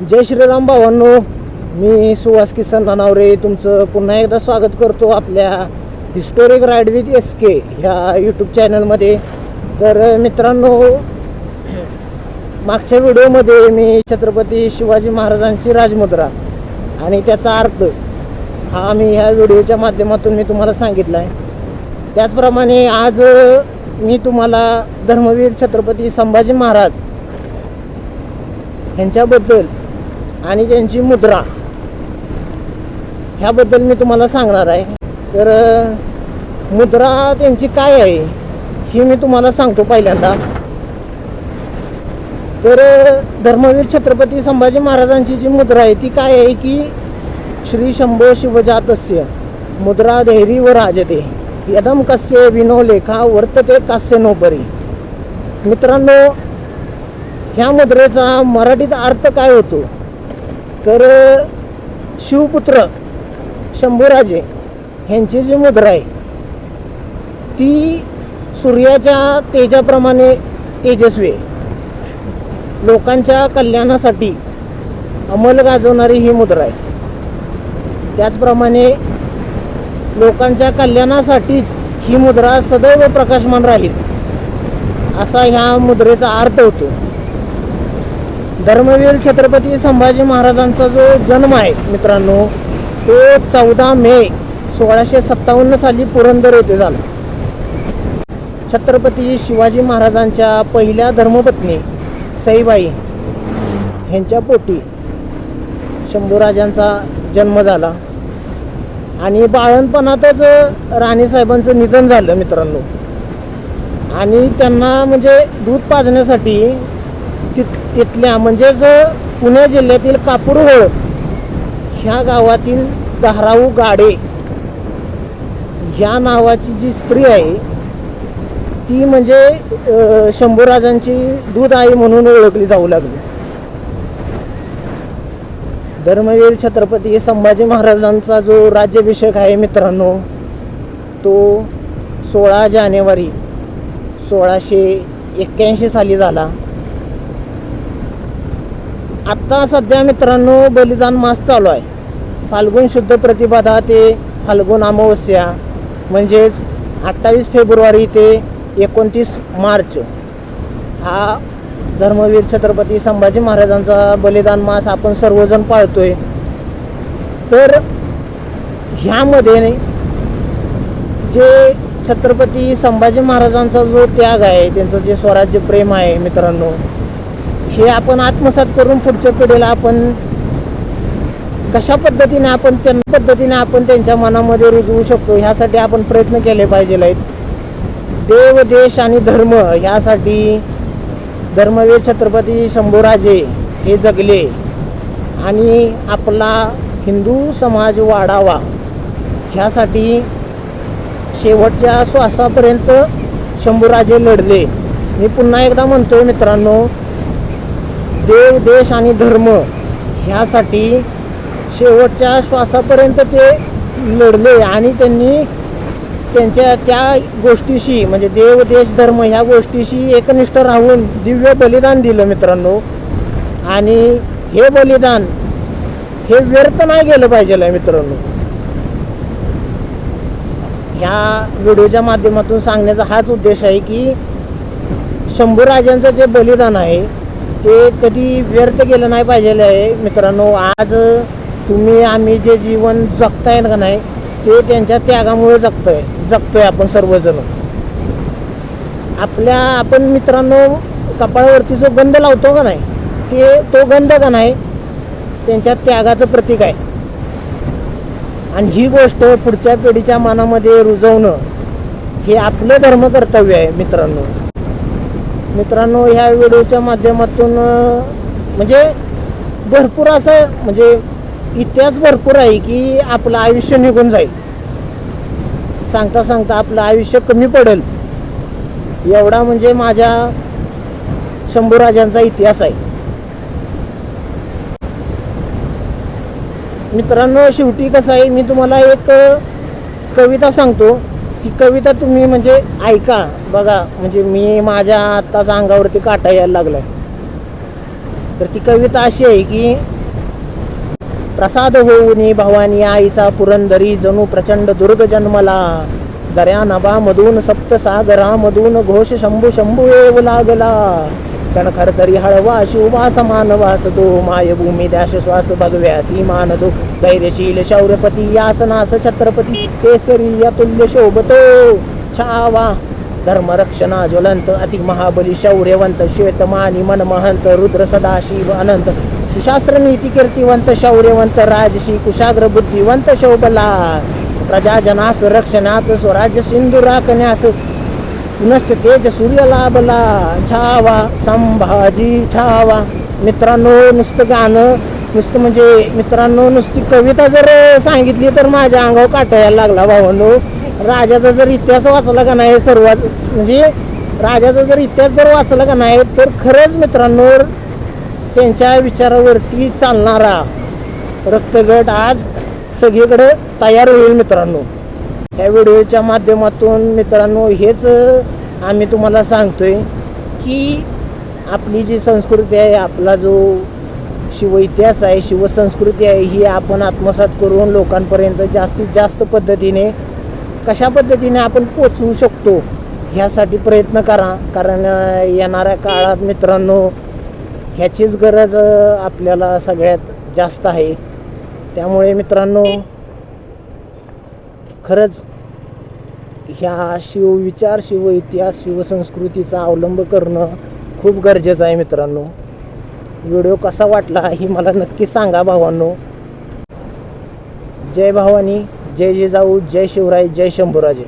जय श्रीराम भावांनो मी सुहास किसन नानावरे तुमचं पुन्हा एकदा स्वागत करतो आपल्या historic ride with S K ह्या यूट्यूब चॅनलमध्ये तर मित्रांनो मागच्या व्हिडिओमध्ये मी छत्रपती शिवाजी महाराजांची राजमुद्रा आणि त्याचा अर्थ हा मी ह्या व्हिडिओच्या माध्यमातून मी तुम्हाला सांगितला आहे त्याचप्रमाणे आज मी तुम्हाला धर्मवीर छत्रपती संभाजी महाराज ह्यांच्याबद्दल आणि त्यांची मुद्रा. ह्याबद्दल मी तुम्हाला सांगणार आहे. तर मुद्रा त्यांची काय आहे ही मी तुम्हाला सांगतो पहिल्यांदा. तर धर्मवीर छत्रपती संभाजी महाराजांची जी मुद्रा आहे ती काय आहे की श्री शंभो शिवजातस्य मुद्रा धैरी व राजते यदम कस्य विनो लेखा वर्तते कास्य नोपरी मित्रांनो ह्या मुद्रेचा मराठीत अर्थ काय होतो? तर शिवपुत्र शंभूराजे ह्यांची जी मुद्रा आहे ती सूर्याच्या तेजाप्रमाणे तेजस्वी आहे. लोकांच्या कल्याणासाठी अंमल गाजवणारी ही मुद्रा आहे. त्याचप्रमाणे लोकांच्या कल्याणासाठीच ही मुद्रा सदैव प्रकाशमान राहील असा ह्या मुद्रेचा अर्थ होतो. धर्मवीर छत्रपती संभाजी महाराजांचा जो जन्म आहे मित्रांनो तो चौदा मे सोळाशे सत्तावन्न साली पुरंदर येथे झाला. छत्रपती शिवाजी महाराजांच्या पहिल्या धर्मपत्नी सईबाई ह्यांच्या पोटी शंभूराजांचा जन्म झाला. आणि बाळणपणातच राणीसाहेबांचं निधन झालं मित्रांनो. आणि त्यांना म्हणजे दूध पाजण्यासाठी तिथ तिथल्या म्हणजेच पुणे जिल्ह्यातील कापूरहोळ ह्या गावातील धाराऊ गाडे ह्या नावाची जी स्त्री आहे ती म्हणजे शंभूराजांची दूध आई म्हणून ओळखली जाऊ लागली. धर्मवीर छत्रपती संभाजी महाराजांचा जो राज्याभिषेक आहे मित्रांनो तो सोळा जानेवारी सोळाशे एक्क्याऐंशी साली झाला. आत्ता सध्या मित्रांनो बलिदान मास चालू आहे. फाल्गुन शुद्ध प्रतिपदा ते फाल्गुन अमावस्या म्हणजेच अठ्ठावीस फेब्रुवारी ते एकोणतीस मार्च. हा धर्मवीर छत्रपती संभाजी महाराजांचा बलिदान मास आपण सर्वजण पाळतोय. तर ह्यामध्ये जे छत्रपती संभाजी महाराजांचा जो त्याग आहे त्यांचं जे स्वराज्य प्रेम आहे मित्रांनो हे आपण आत्मसात करून पुढच्या पिढीला आपण कशा पद्धतीने आपण त्या पद्धतीने आपण त्यांच्या मनामध्ये रुजवू शकतो ह्यासाठी आपण प्रयत्न केले पाहिजे आहेत. देव देश आणि धर्म ह्यासाठी धर्मवीर छत्रपती शंभूराजे हे जगले आणि आपला हिंदू समाज वाढावा ह्यासाठी शेवटच्या श्वासापर्यंत शंभूराजे लढले. मी पुन्हा एकदा म्हणतोय मित्रांनो देव देश आणि धर्म ह्यासाठी शेवटच्या श्वासापर्यंत ते लढले आणि त्यांनी त्यांच्या त्या गोष्टीशी म्हणजे देव देश धर्म ह्या गोष्टीशी एकनिष्ठ राहून दिव्य बलिदान दिलं मित्रांनो. आणि हे बलिदान हे व्यर्थ नाही गेलं पाहिजे मित्रांनो. ह्या व्हिडिओच्या माध्यमातून सांगण्याचा हाच उद्देश आहे की शंभू राजांचं जे बलिदान आहे ते कधी व्यर्थ गेलं नाही पाहिजे आहे. मित्रांनो आज तुम्ही आम्ही जे जीवन जगताय का नाही ते त्यांच्या त्यागामुळे जगतोय जगतोय आपण सर्वजण. आपल्या आपण मित्रांनो कपाळावरती जो गंध लावतो का नाही ते तो गंध का नाही त्यांच्या त्यागाचं प्रतीक आहे. आणि ही गोष्ट पुढच्या पिढीच्या मनामध्ये रुजवणं हे आपलं धर्म कर्तव्य आहे मित्रांनो. मित्रांनो ह्या व्हिडिओच्या माध्यमातून म्हणजे भरपूर असं म्हणजे इतिहास भरपूर आहे की आपलं आयुष्य निघून जाईल. सांगता सांगता आपलं आयुष्य कमी पडेल. एवढा म्हणजे माझ्या शंभूराजांचा इतिहास आहे. मित्रांनो शेवटी कसं आहे मी तुम्हाला एक कविता सांगतो. ती कविता तुम्ही म्हणजे ऐका. बघा म्हणजे मी माझ्या आत्ताच अंगावरती काटा यायला लागलाय. तर ती कविता अशी आहे की प्रसाद होऊनी भवानी आईचा पुरंदरी जणू प्रचंड दुर्ग जन्मला. दर्या नभामधून सप्तसागरामधून घोष शंभू शंभू येऊ लागला. कणखर तरी हळवा शिववा मानवास वासतो मायभूमी द्याश श्वास भगव्या सीमान दो धैर्यशील शौर्यपती यासनास छत्रपती केसरी अतुल्य शोभतो छावा धर्मरक्षणा ज्वलंत अति महाबली शौर्यवंत श्वेतमानी मनमहंत रुद्र सदाशिव अनंत सुशास्त्र नीती कीर्तिवंत शौर्यवंत राजशी कुशाग्र बुद्धिवंत शोभला प्रजाजनास रक्षणात स्वराज्य सिंधू राखण्यास पुनश्च तेज सूर्यलाभला छावा संभाजी छावा. मित्रांनो नुसतं गाणं नुसतं म्हणजे मित्रांनो नुसती कविता जर सांगितली तर माझ्या अंगावर काटायला लागला भावांनो. राजाचा जर इतिहास वाचला का नाही सर्वात म्हणजे राजाचा जर इतिहास जर वाचला का नाही तर खरंच मित्रांनो त्यांच्या विचारावरती चालणारा रक्तगट आज सगळीकडे तयार होईल मित्रांनो. या व्हिडिओच्या माध्यमातून मित्रांनो हेच आम्ही तुम्हाला सांगतोय की आपली जी संस्कृती आहे आपला जो शिव इतिहास आहे शिवसंस्कृती आहे ही आपण आत्मसात करून लोकांपर्यंत जास्तीत जास्त पद्धतीने कशा पद्धतीने आपण पोचवू शकतो ह्यासाठी प्रयत्न करा. कारण येणाऱ्या काळात मित्रांनो ह्याचीच गरज आपल्याला सगळ्यात जास्त आहे. त्यामुळे मित्रांनो खरंच ह्या शिवविचार शिव इतिहास शिवसंस्कृतीचा अवलंब करणं खूप गरजेचं आहे मित्रांनो. व्हिडिओ कसा वाटला ही मला नक्की सांगा भावांनो. जय भावानी जय जिजाऊ जय शिवराय जय शंभूराजे.